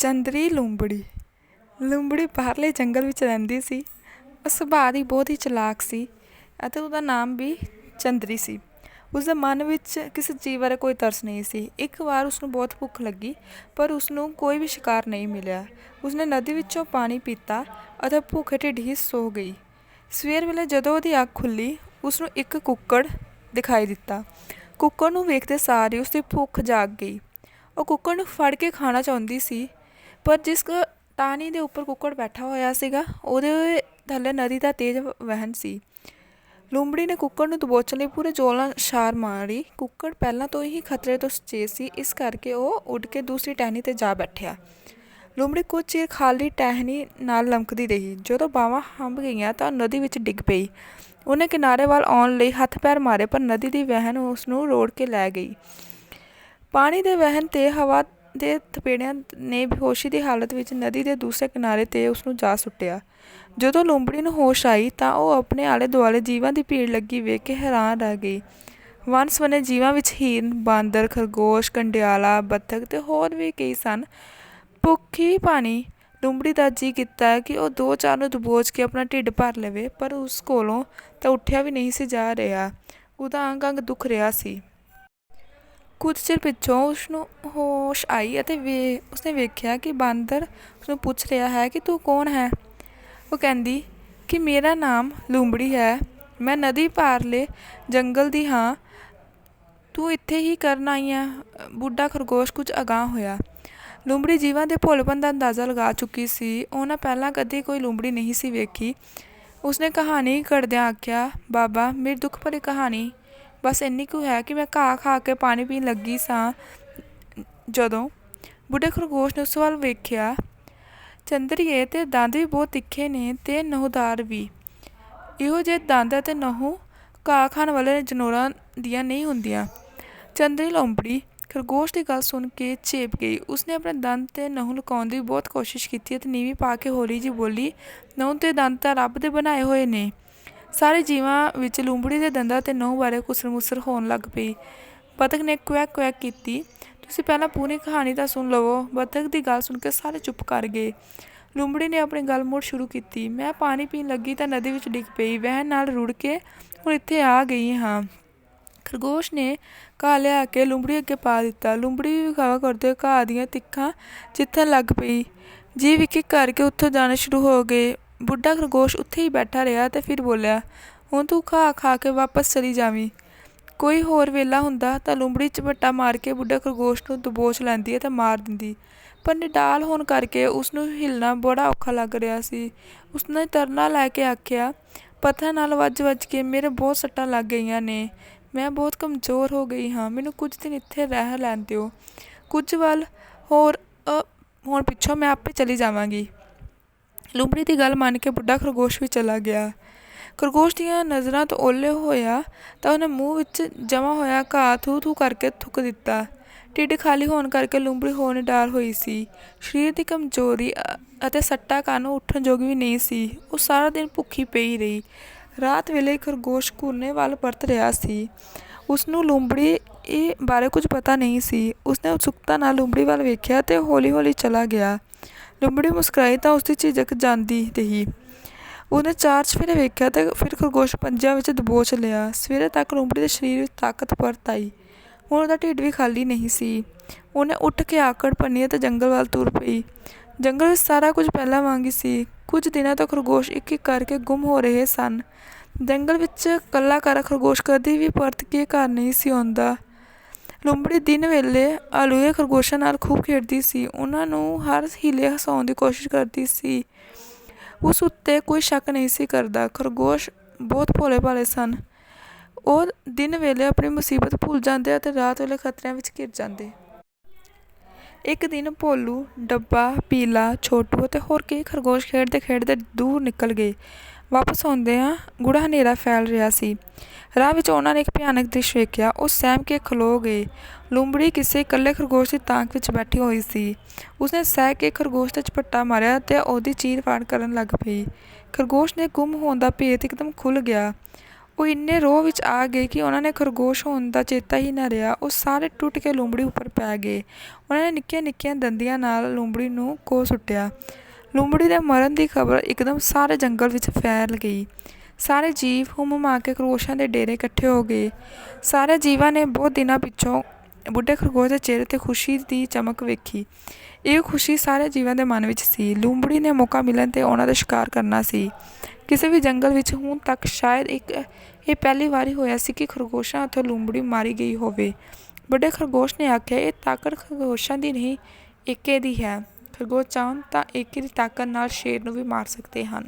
ਚੰਦਰੀ ਲੂੰਬੜੀ। ਲੂੰਬੜੀ ਬਾਹਰਲੇ ਜੰਗਲ ਵਿੱਚ ਰਹਿੰਦੀ ਸੀ। ਉਹ ਸੁਭਾਅ ਦੀ ਬਹੁਤ ਹੀ ਚਲਾਕ ਸੀ ਅਤੇ ਉਹਦਾ ਨਾਮ ਵੀ ਚੰਦਰੀ ਸੀ। ਉਸਦੇ ਮਨ ਵਿੱਚ ਕਿਸੇ ਜੀਵ ਬਾਰੇ ਕੋਈ ਤਰਸ ਨਹੀਂ ਸੀ। ਇੱਕ ਵਾਰ ਉਸਨੂੰ ਬਹੁਤ ਭੁੱਖ ਲੱਗੀ, ਪਰ ਉਸਨੂੰ ਕੋਈ ਵੀ ਸ਼ਿਕਾਰ ਨਹੀਂ ਮਿਲਿਆ। ਉਸਨੇ ਨਦੀ ਵਿੱਚੋਂ ਪਾਣੀ ਪੀਤਾ ਅਤੇ ਭੁੱਖੇ ਢਿੱਡ ਹੀ ਸੋ ਗਈ। ਸਵੇਰ ਵੇਲੇ ਜਦੋਂ ਉਹਦੀ ਅੱਖ ਖੁੱਲੀ ਉਸਨੂੰ ਇੱਕ ਕੁੱਕੜ ਦਿਖਾਈ ਦਿੱਤਾ। ਕੁੱਕੜ ਨੂੰ ਵੇਖਦੇ ਸਾਰ ਹੀ ਉਸਦੀ ਭੁੱਖ ਜਾਗ ਗਈ। ਉਹ ਕੁੱਕੜ ਨੂੰ ਫੜ ਕੇ ਖਾਣਾ ਚਾਹੁੰਦੀ ਸੀ ਪਰ ਜਿਸ ਟਾਹਣੀ ਦੇ ਉੱਪਰ ਕੁੱਕੜ ਬੈਠਾ ਹੋਇਆ ਸੀਗਾ, ਉਹਦੇ ਥੱਲੇ ਨਦੀ ਦਾ ਤੇਜ਼ ਵਹਿਣ ਸੀ। ਲੂੰਬੜੀ ਨੇ ਕੁੱਕੜ ਨੂੰ ਦਬੋਚਣ ਲਈ ਪੂਰੇ ਜ਼ੋਰ ਨਾਲ ਛਾਲ ਮਾਰੀ। ਕੁੱਕੜ ਪਹਿਲਾਂ ਤੋਂ ਹੀ ਖਤਰੇ ਤੋਂ ਸੁਚੇਤ ਸੀ, ਇਸ ਕਰਕੇ ਉਹ ਉੱਡ ਕੇ ਦੂਸਰੀ ਟਹਿਣੀ ਤੇ ਜਾ ਬੈਠਿਆ। ਲੂੰਬੜੀ ਕੁਝ ਚਿਰ ਖਾਲੀ ਟਹਿਣੀ ਨਾਲ ਲਮਕਦੀ ਰਹੀ। ਜਦੋਂ ਬਾਹਾਂ ਹੰਭ ਗਈਆਂ ਤਾਂ ਉਹ ਨਦੀ ਵਿੱਚ ਡਿੱਗ ਪਈ। ਉਹਨੇ ਕਿਨਾਰੇ ਵੱਲ ਆਉਣ ਲਈ ਹੱਥ ਪੈਰ ਮਾਰੇ, ਪਰ ਨਦੀ ਦੀ ਵਹਿਣ ਉਸ ਨੂੰ ਰੋੜ ਕੇ ਲੈ ਗਈ। ਪਾਣੀ ਦੇ ਵਹਿਣ ਤੇ ਹਵਾ ਦੇ ਥਪੇੜਿਆਂ ਨੇ ਬੇਹੋਸ਼ੀ ਦੀ ਹਾਲਤ ਵਿੱਚ ਨਦੀ ਦੇ ਦੂਸਰੇ ਕਿਨਾਰੇ ਤੇ ਉਸ ਨੂੰ ਜਾ ਸੁੱਟਿਆ। ਜਦੋਂ ਲੂੰਬੜੀ ਨੂੰ ਹੋਸ਼ ਆਈ ਤਾਂ ਉਹ ਆਪਣੇ ਆਲੇ ਦੁਆਲੇ ਜੀਵਾਂ ਦੀ ਭੀੜ ਲੱਗੀ ਵੇਖ ਕੇ ਹੈਰਾਨ ਰਹਿ ਗਈ। ਵੰਨ-ਸੁਵੰਨੇ ਜੀਵਾਂ ਵਿੱਚ ਹੀਰਨ ਬਾਂਦਰ, ਖਰਗੋਸ਼, ਕੰਡਿਆਲਾ ਬੱਤਖ ਤੇ ਹੋਰ ਵੀ ਕਈ ਸਨ। ਭੁੱਖੀ ਪਾਣੀ ਲੂੰਬੜੀ ਦਾ ਜੀ ਕੀਤਾ ਕਿ ਉਹ ਦੋ ਚਾਰ ਨੂੰ ਦਬੋਚ ਕੇ ਆਪਣਾ ਢਿੱਡ ਭਰ ਲਵੇ, ਪਰ ਉਸ ਕੋਲੋਂ ਤਾਂ ਉੱਠਿਆ ਵੀ ਨਹੀਂ ਸੀ ਜਾ ਰਿਹਾ। ਉਹਦਾ ਅੰਗ ਅੰਗ ਦੁਖ ਰਿਹਾ ਸੀ। ਕੁਝ ਚਿਰ ਪਿੱਛੋਂ ਉਸਨੂੰ ਹੋਸ਼ ਆਈ ਅਤੇ ਵੇ, ਉਸਨੇ ਵੇਖਿਆ ਕਿ ਬਾਂਦਰ ਉਸਨੂੰ ਪੁੱਛ ਰਿਹਾ ਹੈ ਕਿ ਤੂੰ ਕੌਣ ਹੈ? ਉਹ ਕਹਿੰਦੀ ਕਿ ਮੇਰਾ ਨਾਮ ਲੂੰਬੜੀ ਹੈ। ਮੈਂ ਨਦੀ ਪਾਰਲੇ ਜੰਗਲ ਦੀ ਹਾਂ। ਤੂੰ ਇੱਥੇ ਹੀ ਕਰਨ ਆਈ ਆ। ਬੁੱਢਾ ਖਰਗੋਸ਼ ਕੁਝ ਅਗਾਂਹ ਹੋਇਆ। ਲੂੰਬੜੀ ਜੀਵਾਂ ਦੇ ਭੋਲੇਪਨ ਦਾ ਅੰਦਾਜ਼ਾ ਲਗਾ ਚੁੱਕੀ ਸੀ। ਉਹਨਾਂ ਪਹਿਲਾਂ ਕਦੇ ਕੋਈ ਲੂੰਬੜੀ ਨਹੀਂ ਸੀ ਵੇਖੀ। ਉਸਨੇ ਕਹਾਣੀ ਘੜਦਿਆਂ ਆਖਿਆ, ਬਾਬਾ, ਮੇਰੀ ਦੁੱਖ ਭਰੀ ਕਹਾਣੀ ਬਸ ਇੰਨੀ ਕੁ ਹੈ ਕਿ ਮੈਂ ਘਾਹ ਖਾ ਕੇ ਪਾਣੀ ਪੀਣ ਲੱਗੀ ਸਾਂ। ਜਦੋਂ ਬੁੱਢੇ ਖਰਗੋਸ਼ ਨੇ ਉਸ ਵੱਲ ਵੇਖਿਆ, ਚੰਦਰੀਏ ਤੇ ਦੰਦ ਵੀ ਬਹੁਤ ਤਿੱਖੇ ਨੇ ਤੇ ਨਹੁਦਾਰ ਵੀ। ਇਹੋ ਜਿਹੇ ਦੰਦ ਅਤੇ ਨਹੁ ਘਾਹ ਖਾਣ ਵਾਲੇ ਜਨੋਰਾਂ ਦੀਆਂ ਨਹੀਂ ਹੁੰਦੀਆਂ। ਚੰਦਰੀ ਲੌਂਬੜੀ ਖਰਗੋਸ਼ ਦੀ ਗੱਲ ਸੁਣ ਕੇ ਛੇਪ ਗਈ। ਉਸਨੇ ਆਪਣੇ ਦੰਦ ਤੇ ਨਹੁ ਲੁਕਾਉਣ ਦੀ ਬਹੁਤ ਕੋਸ਼ਿਸ਼ ਕੀਤੀ ਅਤੇ ਨੀਵੀਂ ਪਾ ਕੇ ਹੌਲੀ ਜਿਹੀ ਬੋਲੀ, ਨਹੁ ਤੇ ਦੰਦ ਤਾਂ ਰੱਬ ਦੇ ਬਣਾਏ ਹੋਏ ਨੇ। ਸਾਰੇ ਜੀਵਾਂ ਵਿੱਚ ਲੂੰਬੜੀ ਦੇ ਦੰਦਾਂ ਤੇ ਨਹੁੰ ਬਾਰੇ ਕੁਸਰ-ਮੁਸਰ ਹੋਣ ਲੱਗ ਪਈ। ਬਤਕ ਨੇ ਕੁਐਕ ਕੁਐਕ ਕੀਤੀ, ਤੁਸੀਂ ਪਹਿਲਾਂ ਪੂਰੀ ਕਹਾਣੀ ਤਾਂ ਸੁਣ ਲਵੋ। ਬਤਕ ਦੀ ਗੱਲ ਸੁਣ ਕੇ ਸਾਰੇ ਚੁੱਪ ਕਰ ਗਏ। ਲੂੰਬੜੀ ਨੇ ਆਪਣੀ ਗੱਲ ਮੁੜ ਸ਼ੁਰੂ ਕੀਤੀ, ਮੈਂ ਪਾਣੀ ਪੀਣ ਲੱਗੀ ਤਾਂ ਨਦੀ ਵਿੱਚ ਡਿੱਗ ਪਈ, ਵਹਿਣ ਨਾਲ ਰੁੜ ਕੇ ਹੁਣ ਇੱਥੇ ਆ ਗਈ ਹਾਂ। ਖਰਗੋਸ਼ ਨੇ ਘਾਹ ਲਿਆ ਕੇ ਲੂੰਬੜੀ ਅੱਗੇ ਪਾ ਦਿੱਤਾ। ਲੂੰਬੜੀ ਵੀ ਖਾਵਾ ਕਰਦੇ ਘਾਹ ਦੀਆਂ ਤਿੱਖਾਂ ਚਿੱਥਣ ਲੱਗ ਪਈ। ਜੀ ਇੱਕ ਕਰਕੇ ਉੱਥੋਂ ਜਾਣੇ ਸ਼ੁਰੂ ਹੋ ਗਏ। ਬੁੱਢਾ ਖਰਗੋਸ਼ ਉੱਥੇ ਹੀ ਬੈਠਾ ਰਿਹਾ ਅਤੇ ਫਿਰ ਬੋਲਿਆ ਹੁਣ ਤੂੰ ਖਾ ਖਾ ਕੇ ਵਾਪਸ ਚਲੀ ਜਾਵੀਂ। ਕੋਈ ਹੋਰ ਵੇਲਾ ਹੁੰਦਾ ਤਾਂ ਲੂੰਬੜੀ ਝਪੱਟਾ ਮਾਰ ਕੇ ਬੁੱਢੇ ਖਰਗੋਸ਼ ਨੂੰ ਦਬੋਚ ਲੈਂਦੀ ਅਤੇ ਮਾਰ ਦਿੰਦੀ। ਪਰ ਨਿਡਾਲ ਹੋਣ ਕਰਕੇ ਉਸ ਨੂੰ ਹਿਲਣਾ ਬੜਾ ਔਖਾ ਲੱਗ ਰਿਹਾ ਸੀ। ਉਸਨੇ ਤਰਨਾ ਲੈ ਕੇ ਆਖਿਆ ਪੱਥਰ ਨਾਲ ਵੱਜ-ਵੱਜ ਕੇ ਮੇਰੇ ਬਹੁਤ ਸੱਟਾਂ ਲੱਗ ਗਈਆਂ ਨੇ। ਮੈਂ ਬਹੁਤ ਕਮਜ਼ੋਰ ਹੋ ਗਈ ਹਾਂ। ਮੈਨੂੰ ਕੁਝ ਦਿਨ ਇੱਥੇ ਰਹਿ ਲੈਣ ਦਿਓ। ਕੁਝ ਵੱਲ ਹੋਰ ਅ, ਹੁਣ ਪਿੱਛੋਂ ਮੈਂ ਆਪੇ ਚਲੀ ਜਾਵਾਂਗੀ। ਲੂੰਬੜੀ ਦੀ ਗੱਲ ਮੰਨ ਕੇ ਬੁੱਢਾ ਖਰਗੋਸ਼ ਵੀ ਚਲਾ ਗਿਆ। ਖਰਗੋਸ਼ ਦੀਆਂ ਨਜ਼ਰਾਂ ਤੋਂ ਓਹਲੇ ਹੋਇਆ ਤਾਂ ਉਹਨੇ ਮੂੰਹ ਵਿੱਚ ਜਮਾ ਹੋਇਆ ਘਾਹ ਥੂ ਥੂ ਕਰਕੇ ਥੁੱਕ ਦਿੱਤਾ। ਢਿੱਡ ਖਾਲੀ ਹੋਣ ਕਰਕੇ ਲੂੰਬੜੀ ਹੋਰ ਨਿਡਾਰ ਹੋਈ ਸੀ। ਸਰੀਰ ਦੀ ਕਮਜ਼ੋਰੀ ਅਤੇ ਸੱਟਾ ਕਾਰਨ ਉਹ ਉੱਠਣ ਯੋਗ ਵੀ ਨਹੀਂ ਸੀ। ਉਹ ਸਾਰਾ ਦਿਨ ਭੁੱਖੀ ਪਈ ਰਹੀ। ਰਾਤ ਵੇਲੇ ਖਰਗੋਸ਼ ਘੁਰਨੇ ਵੱਲ ਪਰਤ ਰਿਹਾ ਸੀ। ਉਸ ਨੂੰ ਲੂੰਬੜੀ ਇਹ ਬਾਰੇ ਕੁਝ ਪਤਾ ਨਹੀਂ ਸੀ। ਉਸਨੇ ਉਤਸੁਕਤਾ ਨਾਲ ਲੂੰਬੜੀ ਵੱਲ ਵੇਖਿਆ ਤੇ ਹੌਲੀ-ਹੌਲੀ ਚਲਾ ਗਿਆ। ਲੂੰਬੜੀ ਮੁਸਕਰਾਈ ਤਾਂ ਉਸਦੀ ਝਿਜਕ ਜਾਂਦੀ ਰਹੀ। ਉਹਨੇ ਚਾਰ ਚਫੇਰੇ ਵੇਖਿਆ ਤੇ ਫਿਰ ਖਰਗੋਸ਼ ਪੰਜਿਆਂ ਵਿੱਚ ਦਬੋਚ ਲਿਆ। ਸਵੇਰੇ ਤੱਕ ਲੂੰਬੜੀ ਦੇ ਸਰੀਰ ਵਿੱਚ ਤਾਕਤ ਪਰਤ ਆਈ। ਹੁਣ ਉਹਦਾ ਢਿੱਡ ਵੀ ਖਾਲੀ ਨਹੀਂ ਸੀ। ਉਹਨੇ ਉੱਠ ਕੇ ਆਕੜ ਪੰਨੀ ਤੇ ਜੰਗਲ ਵੱਲ ਤੁਰ ਪਈ। ਜੰਗਲ ਵਿੱਚ ਸਾਰਾ ਕੁਝ ਪਹਿਲਾਂ ਵਾਂਗ ਹੀ ਸੀ। ਕੁਝ ਦਿਨਾਂ ਤੋਂ ਖਰਗੋਸ਼ ਇੱਕ ਇੱਕ ਕਰਕੇ ਗੁੰਮ ਹੋ ਰਹੇ ਸਨ। ਜੰਗਲ ਵਿੱਚ ਕੱਲਾ ਕਰ ਖਰਗੋਸ਼ ਕਦੀ ਵੀ ਪਰਤ ਕੇ ਘਰ ਨਹੀਂ ਸੀ ਆਉਂਦਾ। ਲੂੰਬੜੀ ਦਿਨ ਵੇਲੇ ਆਲੂਏ ਖਰਗੋਸ਼ਾਂ ਨਾਲ ਖੂਬ ਖੇਡਦੀ ਸੀ। ਉਹਨਾਂ ਨੂੰ ਹਰ ਹੀਲੇ ਹਸਾਉਣ ਦੀ ਕੋਸ਼ਿਸ਼ ਕਰਦੀ ਸੀ। ਉਸ ਉੱਤੇ ਕੋਈ ਸ਼ੱਕ ਨਹੀਂ ਸੀ ਕਰਦਾ। ਖਰਗੋਸ਼ ਬਹੁਤ ਭੋਲੇ ਭਾਲੇ ਸਨ। ਉਹ ਦਿਨ ਵੇਲੇ ਆਪਣੀ ਮੁਸੀਬਤ ਭੁੱਲ ਜਾਂਦੇ ਅਤੇ ਰਾਤ ਵੇਲੇ ਖਤਰਿਆਂ ਵਿੱਚ ਘਿਰ ਜਾਂਦੇ। ਇੱਕ ਦਿਨ ਭੋਲੂ, ਡੱਬਾ, ਪੀਲਾ, ਛੋਟੂ ਅਤੇ ਹੋਰ ਕਈ ਖਰਗੋਸ਼ ਖੇਡਦੇ ਖੇਡਦੇ ਦੂਰ ਨਿਕਲ ਗਏ। ਵਾਪਸ ਆਉਂਦਿਆਂ ਗੂੜਾ ਹਨੇਰਾ ਫੈਲ ਰਿਹਾ ਸੀ। ਰਾਹ ਵਿੱਚ ਉਹਨਾਂ ਨੇ ਇੱਕ ਭਿਆਨਕ ਦ੍ਰਿਸ਼ ਵੇਖਿਆ। ਉਹ ਸਹਿਮ ਕੇ ਖਲੋ ਗਏ। ਲੂੰਬੜੀ ਕਿਸੇ ਇਕੱਲੇ ਖਰਗੋਸ਼ ਦੀ ਤਾਂਕ ਵਿੱਚ ਬੈਠੀ ਹੋਈ ਸੀ। ਉਸਨੇ ਸਹਿ ਕੇ ਖਰਗੋਸ਼ ਤੇ ਝਪੱਟਾ ਮਾਰਿਆ ਅਤੇ ਉਹਦੀ ਚੀਰ ਫਾੜ ਕਰਨ ਲੱਗ ਪਈ। ਖਰਗੋਸ਼ ਨੇ ਗੁੰਮ ਹੋਣ ਦਾ ਭੇਤ ਇੱਕਦਮ ਖੁੱਲ੍ਹ ਗਿਆ। ਉਹ ਇੰਨੇ ਰੋਹ ਵਿੱਚ ਆ ਗਏ ਕਿ ਉਹਨਾਂ ਨੇ ਖਰਗੋਸ਼ ਹੋਣ ਦਾ ਚੇਤਾ ਹੀ ਨਾ ਰਿਹਾ। ਉਹ ਸਾਰੇ ਟੁੱਟ ਕੇ ਲੂੰਬੜੀ ਉੱਪਰ ਪੈ ਗਏ। ਉਹਨਾਂ ਨੇ ਨਿੱਕੀਆਂ ਨਿੱਕੀਆਂ ਦੰਦੀਆਂ ਨਾਲ ਲੂੰਬੜੀ ਨੂੰ ਕੋ ਸੁੱਟਿਆ। ਲੂੰਬੜੀ ਦੇ ਮਰਨ ਦੀ ਖਬਰ ਇੱਕਦਮ ਸਾਰੇ ਜੰਗਲ ਵਿੱਚ ਫੈਲ ਗਈ। ਸਾਰੇ ਜੀਵ ਹੁਮ ਹੁਮਾ ਕੇ ਖਰਗੋਸ਼ਾਂ ਦੇ ਡੇਰੇ ਇਕੱਠੇ ਹੋ ਗਏ। ਸਾਰੇ ਜੀਵਾਂ ਨੇ ਬਹੁਤ ਦਿਨਾਂ ਪਿੱਛੋਂ ਬੁੱਢੇ ਖਰਗੋਸ਼ ਦੇ ਚਿਹਰੇ ਤੇ ਖੁਸ਼ੀ ਦੀ ਚਮਕ ਵੇਖੀ। ਇਹ ਖੁਸ਼ੀ ਸਾਰੇ ਜੀਵਾਂ ਦੇ ਮਨ ਵਿੱਚ ਸੀ। ਲੂੰਬੜੀ ਨੇ ਮੌਕਾ ਮਿਲਣ ਤੇ ਉਹਨਾਂ ਦਾ ਸ਼ਿਕਾਰ ਕਰਨਾ ਸੀ। ਕਿਸੇ ਵੀ ਜੰਗਲ ਵਿੱਚ ਹੁਣ ਤੱਕ ਸ਼ਾਇਦ ਇੱਕ ਇਹ ਪਹਿਲੀ ਵਾਰੀ ਹੋਇਆ ਸੀ ਕਿ ਖਰਗੋਸ਼ਾਂ ਹੱਥੋਂ ਲੂੰਬੜੀ ਮਾਰੀ ਗਈ ਹੋਵੇ। ਵੱਡੇ ਖਰਗੋਸ਼ ਨੇ ਆਖਿਆ, ਇਹ ਤਾਕਤ ਖਰਗੋਸ਼ਾਂ ਦੀ ਨਹੀਂ, ਏਕੇ ਦੀ ਹੈ। ਖਰਗੋਸ਼ ਚਾਹਣ ਤਾਂ ਏਕੇ ਦੀ ਤਾਕਤ ਨਾਲ ਸ਼ੇਰ ਨੂੰ ਵੀ ਮਾਰ ਸਕਦੇ ਹਨ।